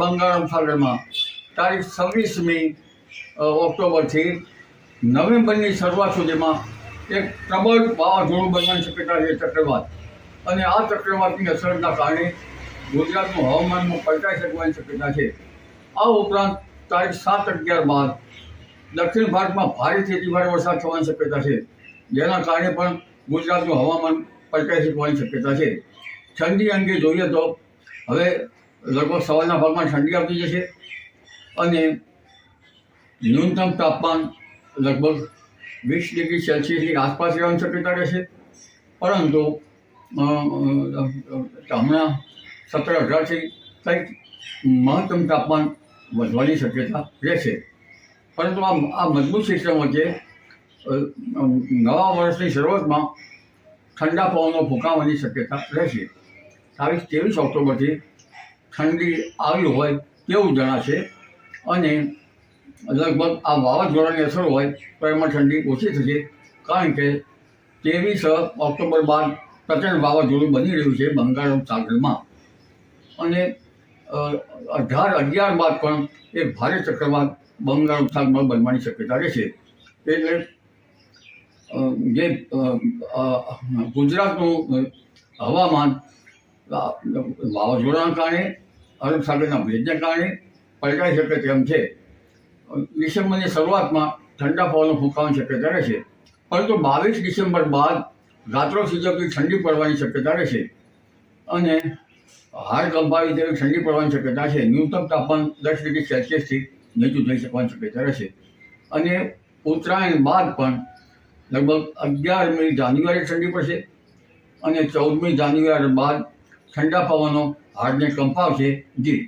બંગાળ સાગરમાં તારીખ છવ્વીસમી ઓક્ટોબરથી નવેમ્બરની શરૂઆત સુધીમાં એક પ્રબળ વાવાઝોડું બનવાની શક્યતા છે ચક્રવાત. અને આ ચક્રવાતની અસરના કારણે ગુજરાતનું હવામાનમાં પલટાઈ શકવાની શક્યતા છે. આ ઉપરાંત તારીખ સાત અગિયાર બાદ દક્ષિણ ભારતમાં ભારેથી અતિભારે વરસાદ થવાની શક્યતા છે. જેના કારણે પણ ગુજરાતનું હવામાન પલટાઈ શકવાની શક્યતા છે. ઠંડી અંગે જોઈએ તો હવે લગભગ સવારના ભાગમાં ઠંડી આવતી જશે અને ન્યૂનતમ તાપમાન લગભગ વીસ ડિગ્રી સેલ્સિયસની આસપાસ રહેવાની શક્યતા રહેશે. પરંતુ હમણાં સત્તર અઢારથી કંઈક મહત્તમ તાપમાન વધવાની શક્યતા રહેશે. પરંતુ આ આ મજબૂત સિસ્ટમ વચ્ચે નવા વર્ષની શરૂઆતમાં ઠંડા પવનો ફૂંકાવાની શક્યતા રહેશે. તારીખ ત્રેવીસ ઓક્ટોબરથી ઠંડી આવી હોય તેવું જણાશે. અને લગભગ આ વાવાઝોડાની અસર હોય તો એમાં ઠંડી ઓછી થશે. કારણ કે ત્રેવીસ ઓક્ટોબર બાદ પ્રચંડ વાવાઝોડું બની રહ્યું છે બંગાળ સાગરમાં. અને અઢાર અગિયાર બાદ પણ એક ભારે ચક્રવાત બંગાળ ઉપસાગરમાં બનવાની શક્યતા રહેશે. એટલે જે ગુજરાતનું હવામાન વાવાઝોડાના કારણે ભેજના કારણે પલટાઈ શકે તેમ છે. ડિસેમ્બરની શરૂઆતમાં ઠંડા પવનો ફૂંકાવાની શક્યતા રહેશે પરંતુ બાવીસ ડિસેમ્બર બાદ રાત્રો સિજવતી ઠંડી પડવાની શક્યતા રહેશે અને હાડ કંપાવી તેવી ઠંડી પડવાની શક્યતા છે. ન્યૂનતમ તાપમાન દસ ડિગ્રી સેલ્સિયસથી નીચું થઈ શકવાની શક્યતા રહેશે અને ઉત્તરાયણ બાદ પણ લગભગ અગિયારમી જાન્યુઆરી ઠંડી પડશે અને ચૌદમી જાન્યુઆરી બાદ ઠંડા પવનો હાડને કંપાવશે જી